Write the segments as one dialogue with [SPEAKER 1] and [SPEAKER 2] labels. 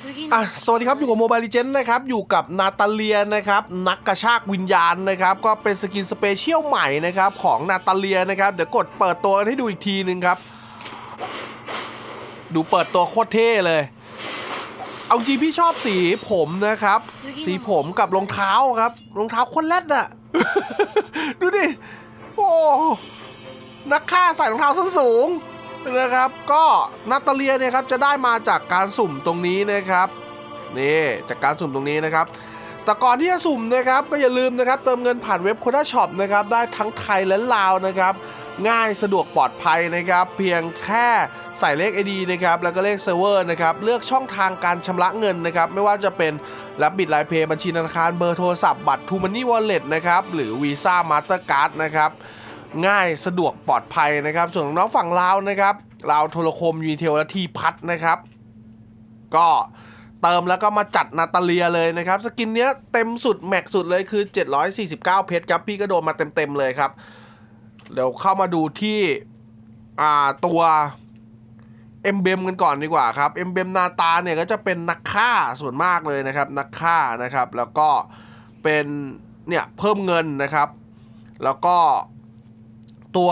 [SPEAKER 1] 次
[SPEAKER 2] อะ
[SPEAKER 1] の
[SPEAKER 2] สวัสดีครับอยู่กับโมบายลิเจนนะครับอยู่กับนาตาเลียนะครับนักกระชากวิญญาณนะครับก็เป็นสกินสเปเชียลใหม่นะครับของนาตาเลียนะครับเดี๋ยวกดเปิดตัวกันให้ดูอีกทีนึงครับ ดูเปิดตัวโคตรเท่เลย เอาจริงพี่ชอบสีผมนะครับ สีผมกับรองเท้าครับรองเท้าโคนแรดอะดูดิโอ้นักฆ่าใส่รองเท้าส้นสูง นะครับ ก็นาตาเลียเนี่ยครับจะได้มาจากการสุ่มตรงนี้นะครับนี่จากการสุ่มตรงนี้นะครับ แต่ก่อนที่จะสุ่มนะครับก็อย่าลืมนะครับเติมเงินผ่านเว็บโคด้าช็อปนะครับได้ทั้งไทยและลาวนะครับ ง่ายสะดวกปลอดภัยนะครับ เพียงแค่ใส่เลข ID นะครับแล้วก็เลขเซิร์ฟเวอร์นะครับเลือกช่องทางการชำระเงินนะครับไม่ว่าจะเป็นรับบิตไลเพย์บัญชีธนาคารเบอร์โทรศัพท์บัตรทูมันนี่วอลเล็ตนะครับหรือวีซ่ามาสเตอร์การ์ดนะครับ ง่ายสะดวกปลอดภัยนะครับ ส่วนน้องฝั่งลาวนะครับลาวโทรคมยูเทลและทีพัทนะครับ ก็เติมแล้วก็มาจัดนาตาเลียเลยนะครับ สกินเนี้ยเต็มสุด แม็กสุดเลยคือ 749 เพชรครับ พี่ก็โดนมาเต็มๆเลยครับ เดี๋ยวเข้ามาดูที่อ่าตัวเอ็มเบมกันก่อนดีกว่าครับเอ็มเบมนาตาเนี่ยก็จะเป็นนักฆ่าส่วนมากเลยนะครับ นักฆ่านะครับ แล้วก็เป็นเนี่ยเพิ่มเงินนะครับ แล้วก็ ตัว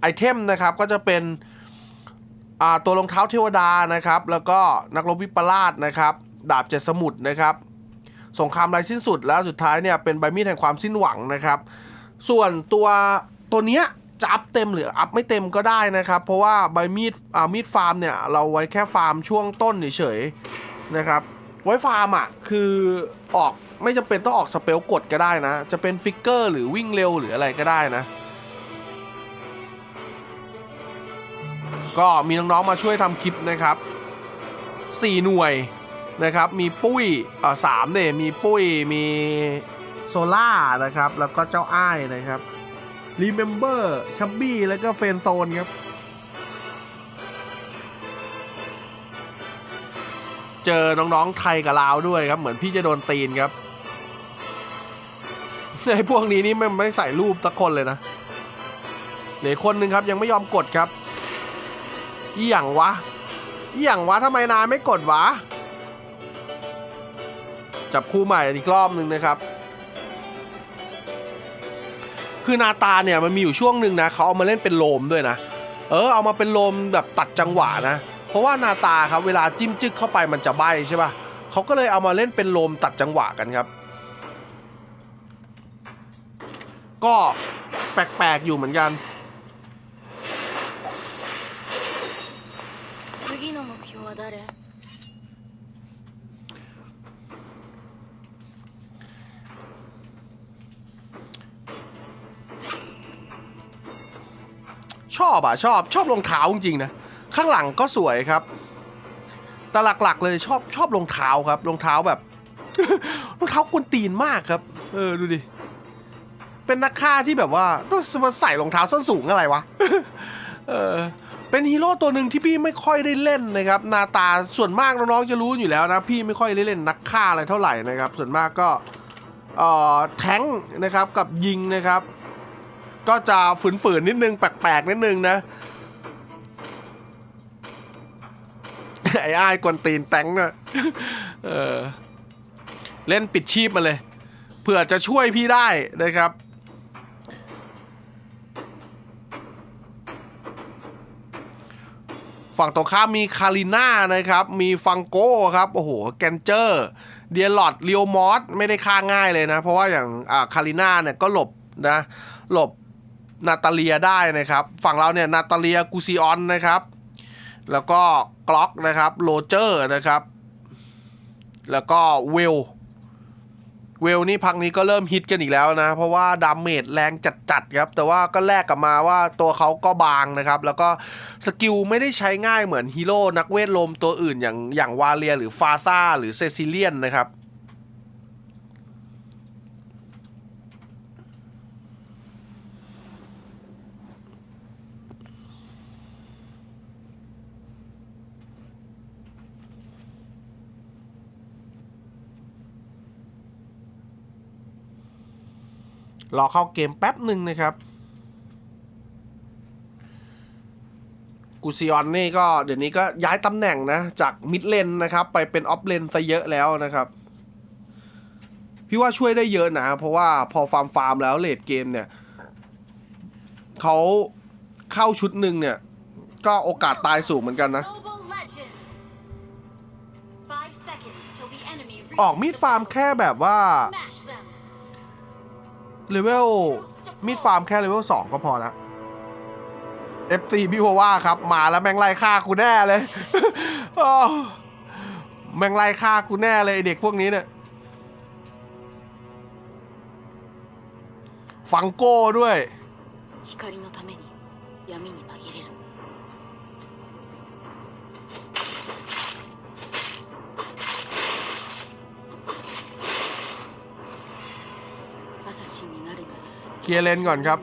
[SPEAKER 2] ไอเทมนะครับก็จะเป็นตัวรองเท้าเทวดานะครับ แล้วก็นักรบวิปลาสนะครับ ดาบเจ็ดสมุทรนะครับสงครามไร้สิ้นสุดแล้วสุดท้ายเนี่ยเป็นใบมีดแห่งความสิ้นหวังนะครับ ส่วนตัวตัวเนี้ยจะอัพเต็มหรืออัพไม่เต็มก็ได้นะครับ เพราะว่าใบมีดอ่ามีดฟาร์มเนี่ยเราไว้แค่ฟาร์มช่วงต้นเฉยๆนะครับ ไว้ฟาร์มอะคือออกไม่จำเป็นต้องออกสเปลกดก็ได้นะ จะเป็นฟิกเกอร์หรือวิ่งเร็วหรืออะไรก็ได้นะ ก็มีน้องๆมาช่วยทำคลิปนะครับ 4 หน่วยนะครับ มีปุ้ยเอ่อสามเนี่ยมีปุ้ย มีโซล่านะครับ แล้วก็เจ้าอ้ายนะครับ Remember ชับบี้แล้วก็เฟนโซนครับ เจอน้องๆไทยกับลาวด้วยครับ เหมือนพี่จะโดนตีนครับไอ้พวกนี้นี่ไม่ไม่ใส่รูปสักคนเลยนะเหลือคนหนึ่งครับยังไม่ยอมกดครับ อีหยังวะอีหยังวะทำไมนายไม่กดวะ จับคู่ใหม่อีกรอบหนึ่งนะครับ คือนาตาเนี่ยมันมีอยู่ช่วงหนึ่งนะเขาเอามาเล่นเป็นโลมด้วยนะ เออเอามาเป็นโลมแบบตัดจังหวะนะ เพราะว่านาตาครับเวลาจิ้มจึ๊กเข้าไปมันจะใบใช่ป่ะเขาก็เลยเอามาเล่นเป็นโลมตัดจังหวะกันครับ ก็แปลกๆอยู่เหมือนกัน
[SPEAKER 1] 次の目標は誰
[SPEAKER 2] ชอบอ่ะชอบชอบรองเท้าจริงๆนะ ข้างหลังก็สวยครับ แต่หลักๆเลยชอบชอบรองเท้าครับรองเท้าแบบ รองเท้ากวนตีนมากครับ เออดูดิ เป็นนักฆ่าที่แบบว่าต้องมาใส่รองเท้าส้นสูงอะไรวะ เออเป็นฮีโร่ตัวหนึ่งที่พี่ไม่ค่อยได้เล่นนะครับนาตาส่วนมากน้องๆจะรู้อยู่แล้วนะ พี่ไม่ค่อยได้เล่นนักฆ่าอะไรเท่าไหร่นะครับ ส่วนมากก็เอ่อแทงนะครับกับยิงนะครับ ก็จะฝืนๆนิดนึงแปลกๆนิดนึงนะไอ้อ้ายกวนตีนแตงนะเออเล่นปิดชีพมาเลยเผื่อจะช่วยพี่ได้นะครับ ฝั่งตรงข้ามมีคาริน่านะครับ มีฟังโก้ครับ โอ้โห แกนเจอร์ เดียลอดเรียวมอสไม่ได้ฆ่าง่ายเลยนะ เพราะว่าอย่างคาริน่าเนี่ยก็หลบนะ หลบนาตาเลียได้นะครับ ฝั่งเราเนี่ยนาตาเลียกูซิออนนะครับ แล้วก็กล็อกนะครับ โรเจอร์นะครับ แล้วก็เวล เวลนี่พักนี้ก็เริ่มฮิตกันอีกแล้วนะ เพราะว่าดาเมจแรงจัดๆครับ แต่ว่าก็แลกกลับมาว่าตัวเขาก็บางนะครับ แล้วก็สกิลไม่ได้ใช้ง่ายเหมือนฮีโร่นักเวทลมตัวอื่นอย่างอย่างวาเลียหรือฟาซ่าหรือเซซิเลียนนะครับ รอเข้าเกมแป๊บหนึ่งนะครับกูซิออนนี่ก็เดี๋ยวนี้ก็ย้ายตำแหน่งนะ จากมิดเลนนะครับ ไปเป็นออฟเลนซะเยอะแล้วนะครับ พี่ว่าช่วยได้เยอะนะ เพราะว่าพอฟาร์มฟาร์มแล้วเลดเกมเนี่ยเขาเข้าชุดหนึ่งเนี่ย ก็โอกาสตายสูงเหมือนกันนะ
[SPEAKER 1] Global Legends. Five seconds till the enemy
[SPEAKER 2] ออกมีดฟาร์มแค่แบบว่า
[SPEAKER 1] Smash them.
[SPEAKER 2] เลเวลมีดฟาร์มแค่เลเวลสองก็พอละ FT พี่พว่าครับ มาแล้วแมงไล่ฆ่ากูแน่เลยแมงไล่ฆ่ากูแน่เลยเด็กพวกนี้เนี่ยฟังโก้ด้วย เคลียร์เลนก่อนครับ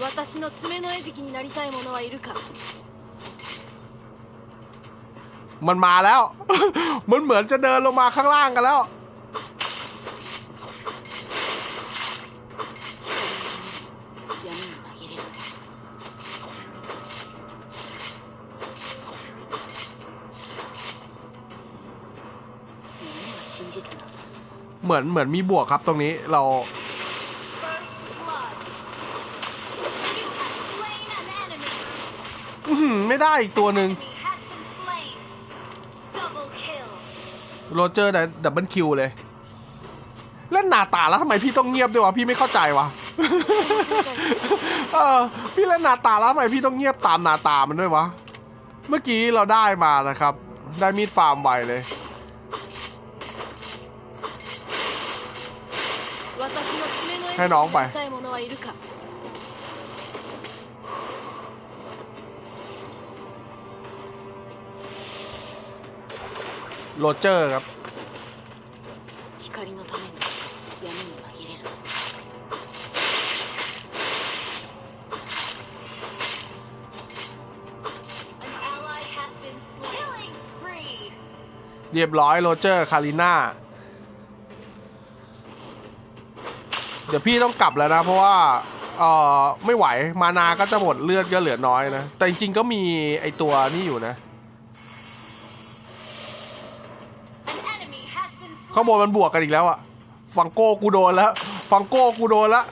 [SPEAKER 1] 私の爪の餌食になりたい者はいるか
[SPEAKER 2] มันมาแล้ว มันเหมือนจะเดินลงมาข้างล่างกันแล้ว เหมือนเหมือนมีบวกครับตรงนี้เรา
[SPEAKER 1] First blood You have slain an enemy
[SPEAKER 2] อื้อหือไม่ได้อีกตัวหนึ่ง
[SPEAKER 1] Enemy has been slain Double kill
[SPEAKER 2] โรเจอร์ได้ดับเบิลคิวเลย เล่นหนาตาแล้วทำไมพี่ต้องเงียบด้วยวะพี่ไม่เข้าใจวะเออพี่เล่นหนาตาแล้วทำไมพี่ต้องเงียบตามหนาตามันด้วยวะ เมื่อกี้เราได้มานะครับ ได้มีดฟาร์มไวเลย ให้น้องไป โรเจอร์ครับ เรียบร้อยโรเจอร์ คาริน่า ดี๋ยวพี่ต้องกลับแล้วนะ เพราะว่าเออไม่ไหวมานาก็จะหมดเลือดก็เหลือน้อยนะ แต่จริงๆก็มีไอตัวนี่อยู่นะข้างบนมันบวกกันอีกแล้วอะฟังโก้กูโดนแล้ว ฟังโก้กูโดนละ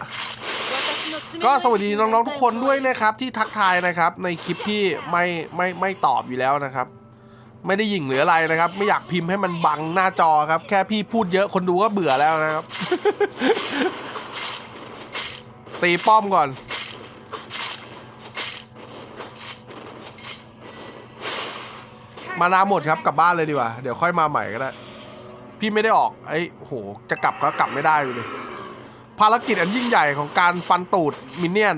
[SPEAKER 2] ก็สวัสดีน้องๆทุกคนด้วยนะครับที่ทักทายนะครับ ในคลิปที่ไม่ไม่ไม่ตอบอยู่แล้วนะครับ ไม่ได้ยิงหรืออะไรนะครับ ไม่อยากพิมพ์ให้มันบังหน้าจอครับ แค่พี่พูดเยอะคนดูก็เบื่อแล้วนะครับ ตีป้อมก่อน มานาหมดครับกลับบ้านเลยดีกว่า เดี๋ยวค่อยมาใหม่ก็ได้ พี่ไม่ได้ออกไอ้โหจะกลับก็กลับไม่ได้เลยภารกิจอันยิ่งใหญ่ของการฟันตูดมินเนี่ย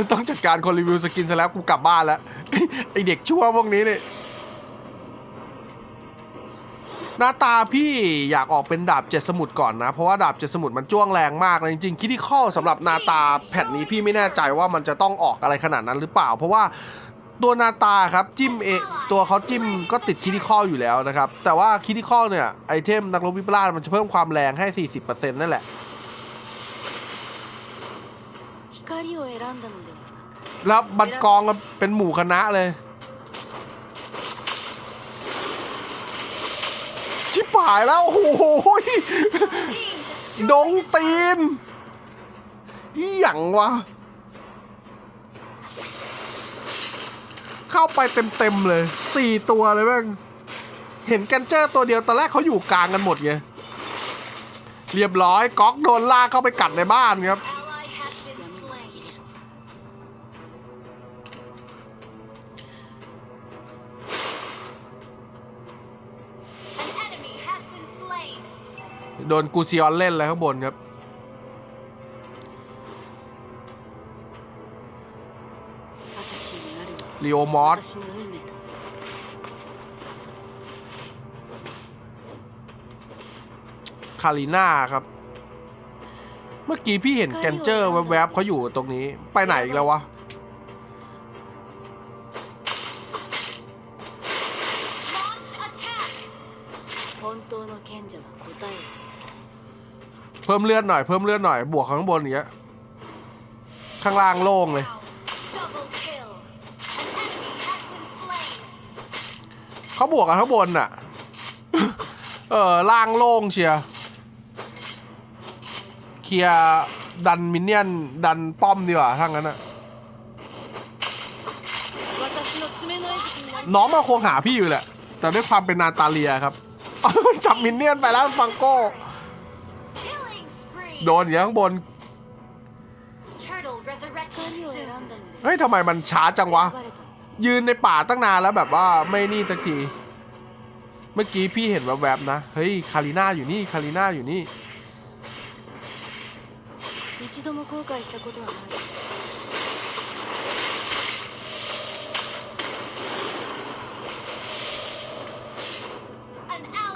[SPEAKER 2] นต้องจัดการคนรีวิวสกินซะแล้วกูกลับบ้านแล้วไอเด็กชั่วพวกนี้เนี่ย หน้าตาพี่อยากออกเป็นดาบเจ็ดสมุดก่อนนะ เพราะว่าดาบเจ็ดสมุดมันจ้วงแรงมากเลยจริงๆคิดที่ข้อสำหรับนาตาแผ่นนี้พี่ไม่แน่ใจว่ามันจะต้องออกอะไรขนาดนั้นหรือเปล่า เพราะว่าตัวนาตาครับจิ้มเอตัวเขาจิ้มก็ติดคิดิคออยู่แล้วนะครับ แต่ว่าคิดิคอเนี่ย ไอเทมนักลบวิปลาสมันจะเพิ่มความแรงให้ 40%นั่นแหละ แล้วบัดกองเป็นหมู่คณะเลย ชิบหายแล้ว โอ้โหดงตีน อีหยังวะ เข้าไปเต็มๆเลยสี่ตัวเลยแม่งเห็นกันเจอร์ตัวเดียวตอนแรกเขาอยู่กลางกันหมดไงเรียบร้อยก๊อกโดนลากเข้าไปกัดในบ้านครับ โดนกูซิออนเล่นอะไรข้างบนครับลีโอมอสคาริน่าครับ เมื่อกี้พี่เห็นแกนเจอร์แวบๆเขาอยู่ตรงนี้ ไปไหนอีกแล้ววะ เพิ่มเลือดหน่อยเพิ่มเลือดหน่อยบวกข้างบนอย่างเงี้ยข้างล่างโล่งเลย เขาบวกกันข้างบนน่ะ เออล่างโล่งเชียร์เคลียดันมินเนี่ยน ดันป้อมดีกว่าทั้งนั้น
[SPEAKER 3] น่ะ
[SPEAKER 2] น้องมาคงหาพี่อยู่แหละ แต่ด้วยความเป็นนาตาเลียครับจับมินเนี่ยนไปแล้วฟังโก้ โดนอยู่ข้างบน เฮ้ยทำไมมันช้าจังวะ ยืนในป่าตั้งนานแล้วแบบว่าไม่นี่สักที เมื่อกี้พี่เห็นแวบๆนะ เฮ้ย คาริน่าอยู่นี่ คาริน่าอยู่นี่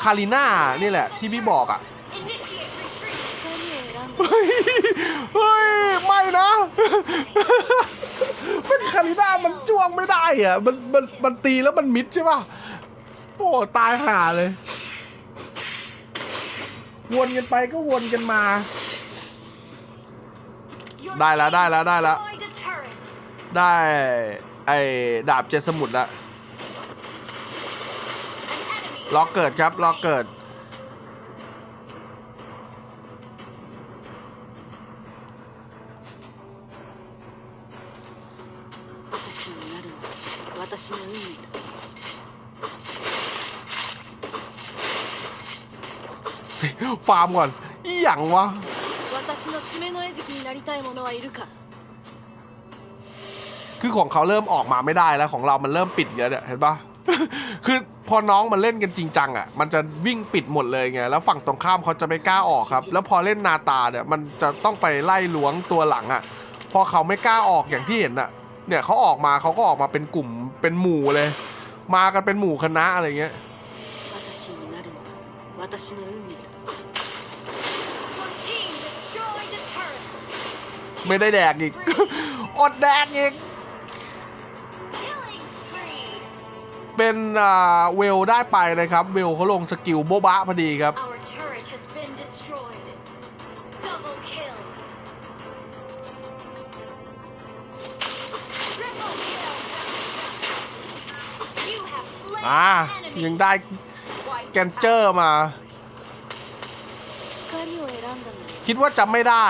[SPEAKER 2] คาริน่านี่แหละที่พี่บอกอะ่ะ เฮ้ยเฮ้ยไม่นะเป็นคาริน่ามันจ้วงไม่ได้อะมันมันมันตีแล้วมันมิดใช่ป่ะโอ้ตายห่าเลย วนกันไปก็วนกันมา ได้แล้วได้แล้วได้แล้วได้ไอ้ดาบเจสมุทรละ
[SPEAKER 1] An enemy
[SPEAKER 2] รอ
[SPEAKER 1] has
[SPEAKER 2] เกิดครับ
[SPEAKER 1] been
[SPEAKER 2] รอ
[SPEAKER 1] slain.
[SPEAKER 2] เกิด ฟาร์มก่อนอีหยังวะคือของเขาเริ่มออกมาไม่ได้แล้วของเรามันเริ่มปิดเยอะเนี่ยเห็นปะคือพอน้องมันเล่นกันจริงจังอะมันจะวิ่งปิดหมดเลยไงแล้วฝั่งตรงข้ามเขาจะไม่กล้าออกครับ แล้วพอเล่นนาตาเนี่ยมันจะต้องไปไล่ล้วงตัวหลังอะ พอเขาไม่กล้าออกอย่างที่เห็นอะ เนี่ยเขาออกมาเขาก็ออกมาเป็นกลุ่มเป็นหมู่เลย มากันเป็นหมู่คณะอะไรเงี้ย ไม่ได้แดกอีก อดแดกอีก เป็นเวลได้ไปนะครับ เวลเขาลงสกิลโบบะพอดีครับ อ่า ยังได้แกนเจอร์มา คิดว่าจำไม่ได้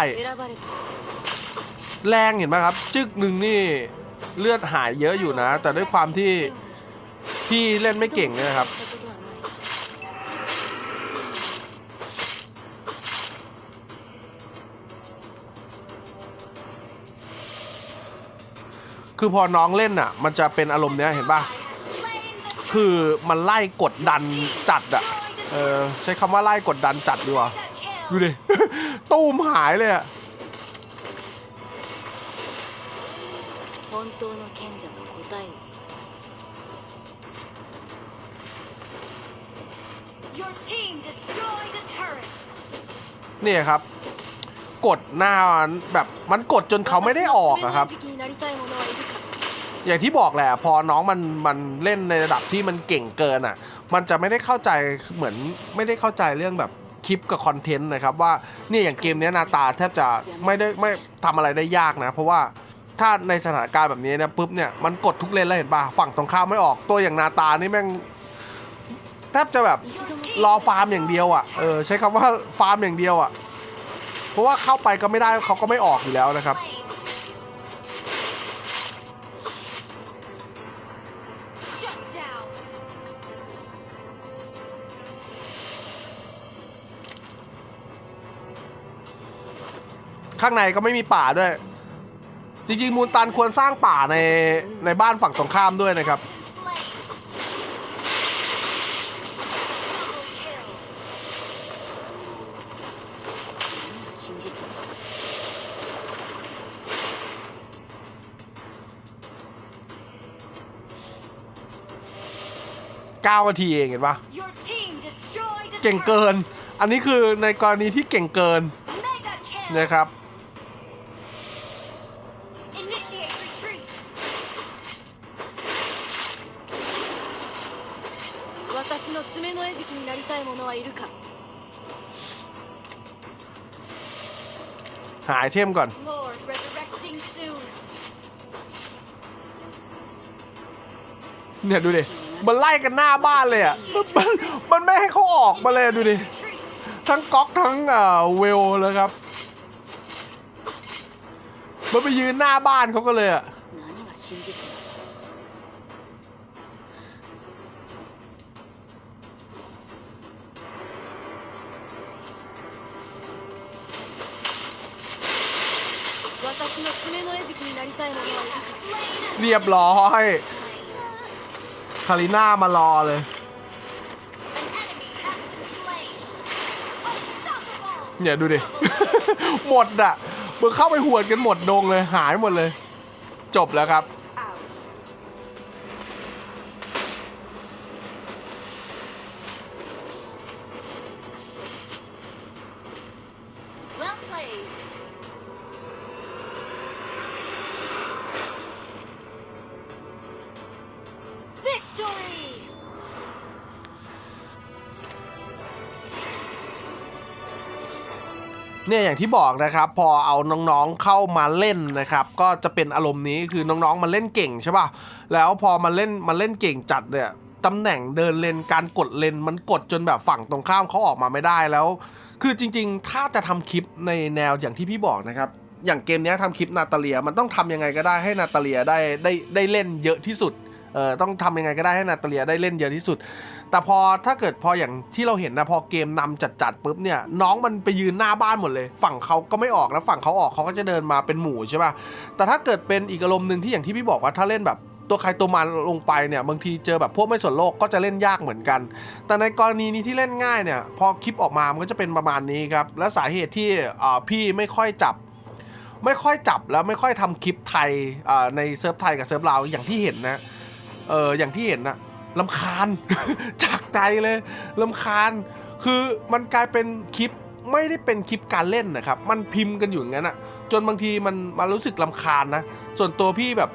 [SPEAKER 2] แรงเห็นไหมครับ จึกหนึ่งนี่เลือดหายเยอะอยู่นะ แต่ด้วยความที่พี่เล่นไม่เก่งนะครับ คือพอน้องเล่นน่ะ มันจะเป็นอารมณ์เนี้ยเห็นปะคือมันไล่กดดันจัดอะ เออใช้คำว่าไล่กดดันจัดดีกว่า ดูดิ ตู้มหายเลยอะ
[SPEAKER 3] 本当の賢者は答えを
[SPEAKER 1] Your team destroyed a turret.
[SPEAKER 2] เนี่ยครับ กดหน้าแบบมันกดจนเขาไม่ได้ออกอะครับ
[SPEAKER 3] 私の爪の餌食になりたい者はいるか
[SPEAKER 2] อย่างที่บอกแหละ พอน้องมันมันเล่นในระดับที่มันเก่งเกินอ่ะ มันจะไม่ได้เข้าใจเหมือนไม่ได้เข้าใจเรื่องแบบคลิปกับคอนเทนต์นะครับว่าเนี่ยอย่างเกมเนี้ยนาตาแทบจะไม่ได้ไม่ทำอะไรได้ยากนะ เพราะว่า ถ้าในสถานการณ์แบบนี้เนี่ยปุ๊บเนี่ยมันกดทุกเลนแล้วเห็นป่ะฝั่งตรงข้ามไม่ออกตัวอย่างนาตานี่แม่งแทบจะแบบรอฟาร์มอย่างเดียวอะเออใช้คำว่าฟาร์มอย่างเดียวอะเพราะว่าเข้าไปก็ไม่ได้เขาก็ไม่ออกอยู่แล้วนะครับข้างในก็ไม่มีป่าด้วย จริงๆ มูลตันควรสร้างป่าในในบ้านฝั่งตรงข้ามด้วยนะครับ 9 นาทีเองเห็นปะเก่งเกิน อันนี้คือในกรณีที่เก่งเกินนะครับ ไอเทมก่อน
[SPEAKER 1] Lord resurrecting soon.
[SPEAKER 2] เนี่ยดูดิ มันไล่กันหน้าบ้านเลยอะ มันมันไม่ให้เขาออกมาเลยดูดิ
[SPEAKER 1] Retreat.
[SPEAKER 2] ทั้งก๊อกทั้งเอ่อเวลเลยครับ มันไปยืนหน้าบ้านเขาก็เลยอะ รียบร้อยคาริน่ามารอเลย เนี่ยดูดิ หมดอะมึงเข้าไปหวดกันหมดดงเลยหายหมดเลย จบแล้วครับ เนี่ยอย่างที่บอกนะครับ พอเอาน้องๆเข้ามาเล่นนะครับ ก็จะเป็นอารมณ์นี้คือน้องๆมาเล่นเก่งใช่ป่ะแล้วพอมาเล่นมาเล่นเก่งจัดเนี่ยตำแหน่งเดินเลนการกดเลนมันกดจนแบบฝั่งตรงข้ามเขาออกมาไม่ได้แล้ว คือจริง ๆ ถ้าจะทำคลิปในแนวอย่างที่พี่บอกนะครับอย่างเกมนี้ยทำคลิปนาตาเลียมันต้องทำยังไงก็ได้ให้นาตาเลียได้ได้ได้เล่นเยอะที่สุดเอ่อต้องทำยังไงก็ได้ให้นาตาเลียได้เล่นเยอะที่สุด แต่พอถ้าเกิดพออย่างที่เราเห็นนะพอเกมนำจัดๆปุ๊บเนี่ยน้องมันไปยืนหน้าบ้านหมดเลย ฝั่งเขาก็ไม่ออกแล้วฝั่งเขาออกเขาก็จะเดินมาเป็นหมู่ใช่ป่ะแต่ถ้าเกิดเป็นอีกอารมณ์หนึ่งที่อย่างที่พี่บอกว่าถ้าเล่นแบบตัวใครตัวมันลงไปเนี่ยบางทีเจอแบบพวกไม่สนโลกก็จะเล่นยากเหมือนกัน แต่ในกรณีนี้ที่เล่นง่ายเนี่ยพอคลิปออกมามันก็จะเป็นประมาณนี้ครับและสาเหตุที่พี่ไม่ค่อยจับ ไม่ค่อยจับแล้วไม่ค่อยทำคลิปไทยในเซิร์ฟไทยกับเซิร์ฟลาวอย่างที่เห็นนะเอออย่างที่เห็นนะ ลำคาญ จากใจเลยลำคาญ คือมันกลายเป็นคลิปไม่ได้เป็นคลิปการเล่นนะครับ มันพิมพ์กันอยู่อย่างนั้นอะจนบางทีมันมันรู้สึกลำคาญนะ ส่วนตัวพี่แบบ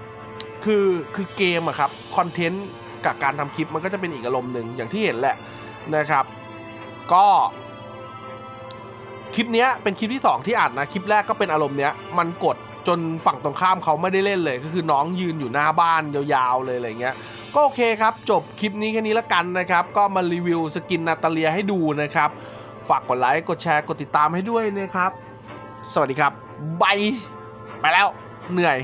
[SPEAKER 2] คือคือเกมอะครับคอนเทนต์กับการทำคลิปมันก็จะเป็นอีกอารมณ์หนึ่งอย่างที่เห็นแหละนะครับ ก็คลิปเนี้ยเป็นคลิปที่ 2 ที่อัดนะ คลิปแรกก็เป็นอารมณ์เนี้ย มันกด จนฝั่งตรงข้ามเขาไม่ได้เล่นเลย ก็คือน้องยืนอยู่หน้าบ้านยาวๆเลยอะไรเงี้ยก็โอเคครับ จบคลิปนี้แค่นี้ละกันนะครับ ก็มารีวิวสกินนาตาเลียให้ดูนะครับ ฝากกดไลค์ กดแชร์ กดติดตามให้ด้วยนะครับ สวัสดีครับบายไปแล้วเหนื่อย